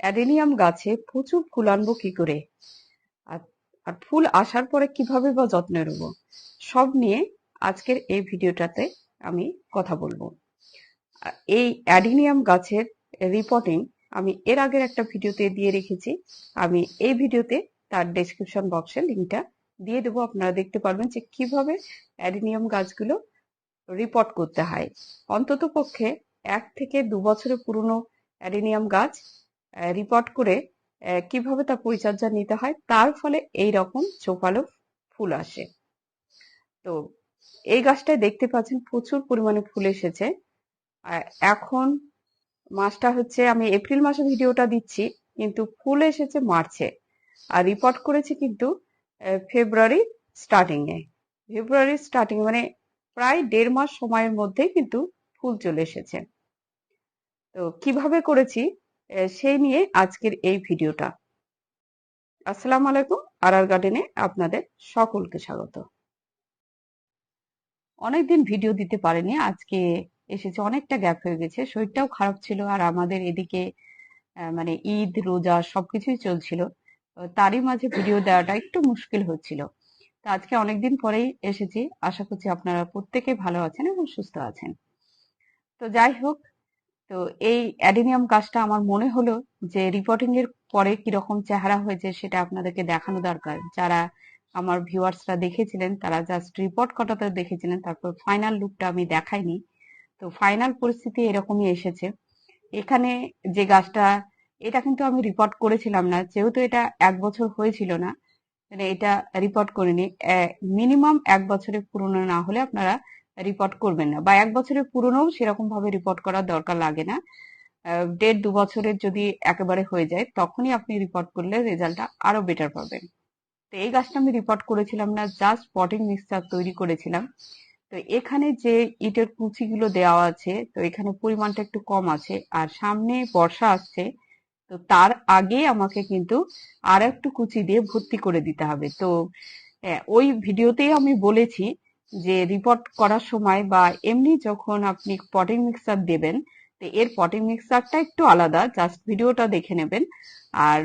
Adenium গাছে প্রচুর ফুল আনব কি করে? আর ফুল আসার পরে কীভাবে বা যত্ন নেব? সব নিয়ে আজকের এই ভিডিওটাতে আমি কথা বলব। এই অ্যাডিনিয়াম গাছের রিপোর্টিং আমি এর আগের একটা ভিডিওতে দিয়ে রেখেছি। আমি এই ভিডিওতে তার ডেসক্রিপশন বক্সে লিঙ্কটা দিয়ে দেবো। আপনারা দেখতে পারবেন যে কীভাবে অ্যাডিনিয়াম গাছগুলো রিপোর্ট করতে হয়। অন্তত পক্ষে এক থেকে দু বছরের পুরনো অ্যাডিনিয়াম গাছ রিপোর্ট করে কীভাবে তার পরিচর্যা নিতে হয়, তার ফলে এই রকম চোপালো ফুল আসে। তো এই গাছটায় দেখতে পাচ্ছেন প্রচুর পরিমাণে ফুল এসেছে। এখন মাসটা হচ্ছে, আমি এপ্রিল মাসে ভিডিওটা দিচ্ছি, কিন্তু ফুল এসেছে মার্চে। আর রিপোর্ট করেছি কিন্তু ফেব্রুয়ারি স্টার্টিং এ। ফেব্রুয়ারি স্টার্টিং মানে প্রায় দেড় মাস সময়ের মধ্যেই কিন্তু ফুল চলে এসেছে। তো কীভাবে করেছি? সেই নিয়ে আজকের এই ভিডিওটা। আসসালামু আলাইকুম আর আর গার্ডেনে আপনাদের সকলকে স্বাগত। অনেকদিন ভিডিও দিতে পারেনি, আজকে এসেছে, অনেকটা গ্যাপ হয়ে গেছে, শরীরটাও খারাপ ছিল আর আমাদের এদিকে মানে ঈদ, রোজা সবকিছুই চলছিল। তারই মাঝে ভিডিও দেওয়াটা একটু মুশকিল হচ্ছিল। তো আজকে অনেকদিন পরেই এসেছি, আশা করছি আপনারা প্রত্যেকে ভালো আছেন এবং সুস্থ আছেন। তো যাই হোক তো এই অ্যাডিনিয়াম গাছটা আমার মনে হলো যে রিপোর্টিং এর পরে কীরকম চেহারা হয়েছে সেটা আপনাদেরকে দেখানো দরকার। যারা আমার ভিউয়ার্সরা দেখেছিলেন, তারা জাস্ট রিপোর্ট কটাতে দেখেছিলেন, তারপর ফাইনাল লুকটা আমি দেখাইনি। তো ফাইনাল পরিস্থিতি এরকমই এসেছে। এখানে যে গাছটা, এটা কিন্তু আমি রিপোর্ট করেছিলাম না, যেহেতু এটা এক বছর হয়েছিল না মানে এটা রিপোর্ট করিনি। মিনিমাম এক বছরের পুরনো না হলে আপনারা রিপোর্ট করবেন না। বা এক বছরের পুরনো সেরকম ভাবে রিপোর্ট করার দরকার লাগে না। দেড় দু বছরের যদি একেবারে হয়ে যায়, তখনই আপনি রিপোর্ট করলে রেজাল্টটা আরও বেটার পাবেন। তো এই গাছটা আমি রিপোর্ট করেছিলাম না জাস্ট পটিং মিক্সচার তৈরি করেছিলাম। তো এখানে যে ইটের কুচিগুলো দেওয়া আছে, তো এখানে পরিমাণটা একটু কম আছে। আর সামনে বর্ষা আসছে, তো তার আগে আমাকে কিন্তু আর একটু কুচি দিয়ে ভর্তি করে দিতে হবে। তো ওই ভিডিওতেই আমি বলেছি যে রিপোর্ট করার সময় বা এমনি যখন আপনি পটিং মিক্সার দেবেন, তো এর পটিং মিক্সারটা একটু আলাদা জাস্ট ভিডিওটা দেখে নেবেন। আর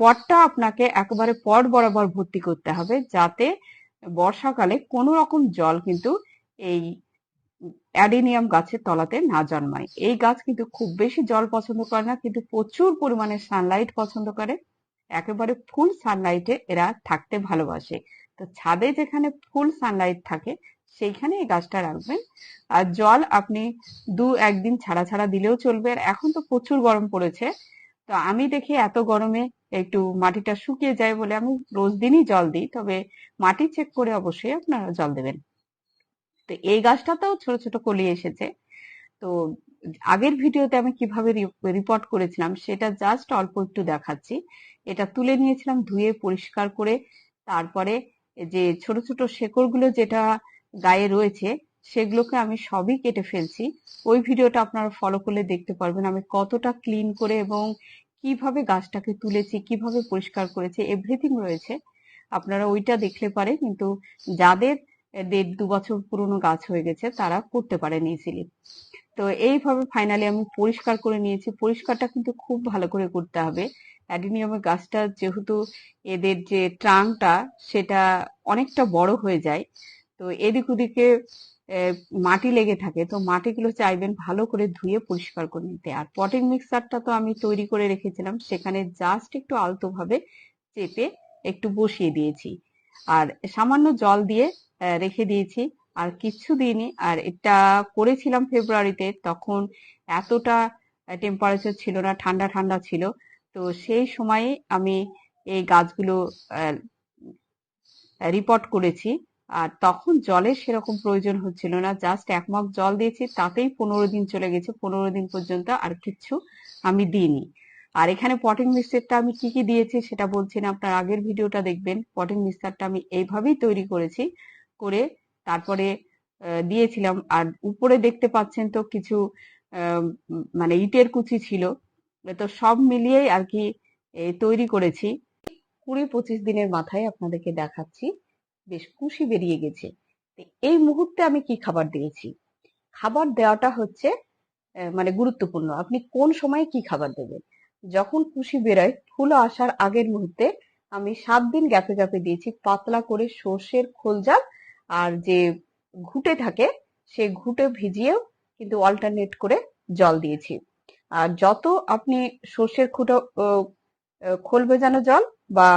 পটটা আপনাকে একেবারে পট বরাবর ভর্তি করতে হবে, যাতে বর্ষাকালে কোনো রকম জল কিন্তু এই অ্যাডিনিয়াম গাছের তলাতে না জন্মায়। এই গাছ কিন্তু খুব বেশি জল পছন্দ করে না, কিন্তু প্রচুর পরিমাণে সানলাইট পছন্দ করে। একেবারে ফুল সানলাইটে এরা থাকতে ভালোবাসে। তো ছাদে যেখানে ফুল সানলাইট থাকে, সেইখানে এই গাছটা রাখবেন। আর জল আপনি দু একদিন ছাড়া ছাড়া দিলেও চলবে। আর এখন তো প্রচুর গরম পড়েছে। তো আমি দেখি এত গরমে একটু মাটিটা শুকিয়ে যায় বলে আমি রোজ দিনই জল দিই। তবে মাটি চেক করে অবশ্যই আপনারা জল দেবেন। তো এই গাছটাতেও ছোট ছোট কলি এসেছে। তো আগের ভিডিওতে আমি কীভাবে রিপোর্ট করেছিলাম, সেটা জাস্ট অল্প একটু দেখাচ্ছি। এটা তুলে নিয়েছিলাম ধুয়ে পরিষ্কার করে, তারপরে যে ছোট ছোট শেকড়গুলো যেটা গায়ে রয়েছে, সেগুলোকে আমি সবই কেটে ফেলছি। ওই ভিডিওটা আপনারা ফলো করলে দেখতে পারবেন আমি কতটা ক্লিন করে এবং কীভাবে গাছটাকে তুলেছি, কীভাবে পরিষ্কার করেছি এভরিথিং রয়েছে। আপনারা ওইটা দেখলে পারে কিন্তু যাদের দেড় দু বছর পুরনো গাছ হয়ে গেছে, তারা করতে পারেন ইজিলি তো এইভাবে ফাইনালি আমি পরিষ্কার করে নিয়েছি। পরিষ্কারটা কিন্তু খুব ভালো করে করতে হবে। অ্যাডিনিয়ামের গাছটা যেহেতু এদের যে ট্রাংটা, সেটা অনেকটা বড় হয়ে যায়। তো এদিক ওদিকে মাটি লেগে থাকে। তো মাটিগুলো চাইবেন ভালো করে ধুয়ে পরিষ্কার করে নিতে। আর পটিং মিক্সারটা তো আমি তৈরি করে রেখেছিলাম। সেখানে জাস্ট একটু আলতো ভাবে চেপে একটু বসিয়ে দিয়েছি। আর সামান্য জল দিয়ে রেখে দিয়েছি। আর কিচ্ছু দিইনি আর এটা করেছিলাম ফেব্রুয়ারিতে, তখন এতটা টেম্পারেচার ছিল না, ঠান্ডা ঠান্ডা ছিল। তো সেই সময়ে আমি এই গাছগুলো রিপোর্ট করেছি। আর তখন জলের সেরকম প্রয়োজন হচ্ছিল না জাস্ট এক মগ জল দিয়েছি, তাতেই পনেরো দিন চলে গেছে, পনেরো দিন পর্যন্ত আর কিচ্ছু আমি দিইনি। আর এখানে পটিং মিক্সচারটা আমি কি কি দিয়েছি সেটা বলছি না, আপনার আগের ভিডিওটা দেখবেন। পটিং মিক্সচারটা আমি এইভাবেই তৈরি করেছি, করে তারপরে দিয়েছিলাম। আর উপরে দেখতে পাচ্ছেন তো কিছু মানে ইটের কুচি ছিল। তো সব মিলিয়েই আর কি তৈরি করেছি। কুড়ি পঁচিশ দিনের মাথায় আপনাদেরকে দেখাচ্ছি। বেশ কুশি বেরিয়ে গেছে। এই মুহূর্তে আমি কি খাবার দিয়েছি? খাবার দেওয়াটা হচ্ছে মানে গুরুত্বপূর্ণ। আপনি কোন সময়ে কি খাবার দেবেন? যখন কুশি বেরোয়, ফুল আসার আগের মুহূর্তে আমি সাত দিন গ্যাপে গ্যাপে দিয়েছি। পাতলা করে সর্ষের খোল জাল আর যে ঘুটে থাকে সেই ঘুটে ভিজিয়েও কিন্তু অল্টারনেট করে জল দিয়েছি। আর যত আপনি সর্ষের খুঁটো খোল ভেজানো জল বা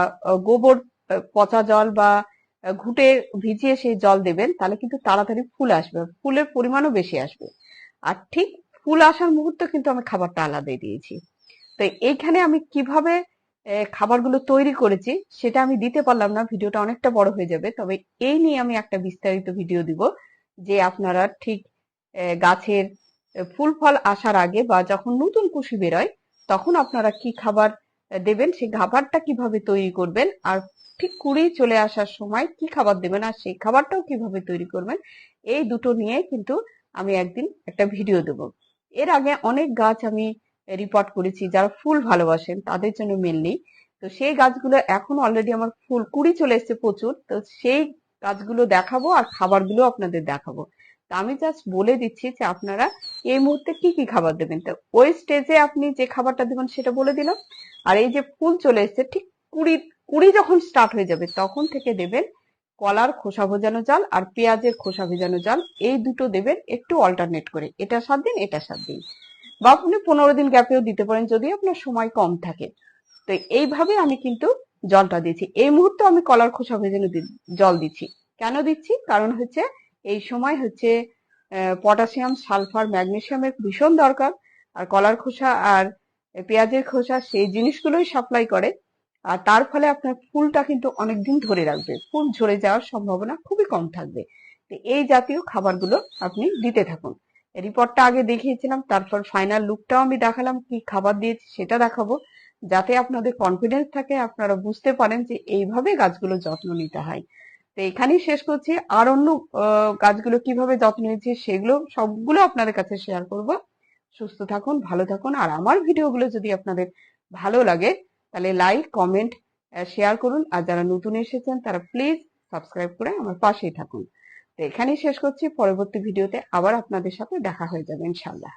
গোবর পচা জল বা ঘুটে ভিজিয়ে সেই জল দেবেন, তাহলে কিন্তু তাড়াতাড়ি ফুল আসবে। ফুলের পরিমাণও বেশি আসবে। আর ঠিক ফুল আসার মুহূর্তে কিন্তু আমি খাবারটা আলাদাই দিয়েছি। তো এইখানে আমি কীভাবে খাবারগুলো তৈরি করেছি, সেটা আমি দিতে পারলাম না, ভিডিওটা অনেকটা বড় হয়ে যাবে, তবে এই নিয়ে আমি একটা বিস্তারিত ভিডিও দিব, যে আপনারা ঠিক গাছের ফুল ফল আসার আগে বা যখন নতুন কুশি বেরোয়, তখন আপনারা কি খাবার দেবেন, সেই খাবারটা কীভাবে তৈরি করবেন, আর ঠিক কুড়ি চলে আসার সময় কি খাবার দেবেন, আর সেই খাবারটাও কীভাবে তৈরি করবেন, এই দুটো নিয়ে কিন্তু আমি একদিন একটা ভিডিও দেব। এর আগে অনেক গাছ আমি রিপোর্ট করেছি, যারা ফুল ভালোবাসেন, তাদের জন্য মেনলি তো সেই গাছগুলো এখন অলরেডি আমার ফুল কুড়ি চলে এসেছে প্রচুর। তো সেই গাছগুলো দেখাবো আর খাবারগুলো আপনাদের দেখাবো। আমি জাস্ট বলে দিচ্ছি যে আপনারা এই মুহূর্তে কি কি খাবার দেবেন? তো ওই স্টেজে আপনি যে খাবারটা দেবেন সেটা বলে দিলাম। আর এই যে ফুল চলে এসেছে, ঠিক কুড়ি কুড়ি যখন স্টার্ট হয়ে যাবে, তখন থেকে দেবেন কলার খোসা ভোজানো জাল আর পেঁয়াজের খোসা ভেজানো জাল। এই দুটো দেবেন একটু অল্টারনেট করে। এটা সাত দিন, এটা সাত দিন। বা আপনি পনেরো দিন গ্যাপেও দিতে পারেন যদি আপনার সময় কম থাকে। তো এইভাবে আমি কিন্তু জলটা দিচ্ছি এই মুহূর্তে আমি কলার খোসা ভেজানো দি- জল দিচ্ছি। কেন দিচ্ছি? কারণ হচ্ছে এই সময় হচ্ছে পটাশিয়াম, সালফার ম্যাগনেসিয়ামের ভীষণ দরকার। আর কলার খোসা আর পেঁয়াজের খোসা সেই জিনিসগুলোই সাপ্লাই করে। আর তার ফলে আপনার ফুলটা কিন্তু অনেকদিন ধরে রাখবে। ফুল ঝরে যাওয়ার সম্ভাবনা খুবই কম থাকবে। তো এই জাতীয় খাবারগুলো আপনি দিতে থাকুন। রিপোর্টটা আগে দেখিয়েছিলাম, তারপর ফাইনাল লুকটাও আমি দেখালাম, কি খাবার দিয়েছি সেটা দেখাবো, যাতে আপনাদের কনফিডেন্স থাকে, আপনারা বুঝতে পারেন যে এইভাবে গাছগুলো যত্ন নিতে হয়। তো এখানেই শেষ করছি। আর অন্য গাছগুলো কীভাবে যত্ন নিয়েছি সেগুলো, সবগুলো আপনাদের কাছে শেয়ার করব। সুস্থ থাকুন, ভালো থাকুন, আর আমার ভিডিওগুলো যদি আপনাদের ভালো লাগে, তাহলে লাইক কমেন্ট শেয়ার করুন। আর যারা নতুন এসেছেন, তারা প্লিজ সাবস্ক্রাইব করে আমার পাশেই থাকুন। তো এখানেই শেষ করছি। পরবর্তী ভিডিওতে আবার আপনাদের সাথে দেখা হয়ে যাবে ইনশাল্লাহ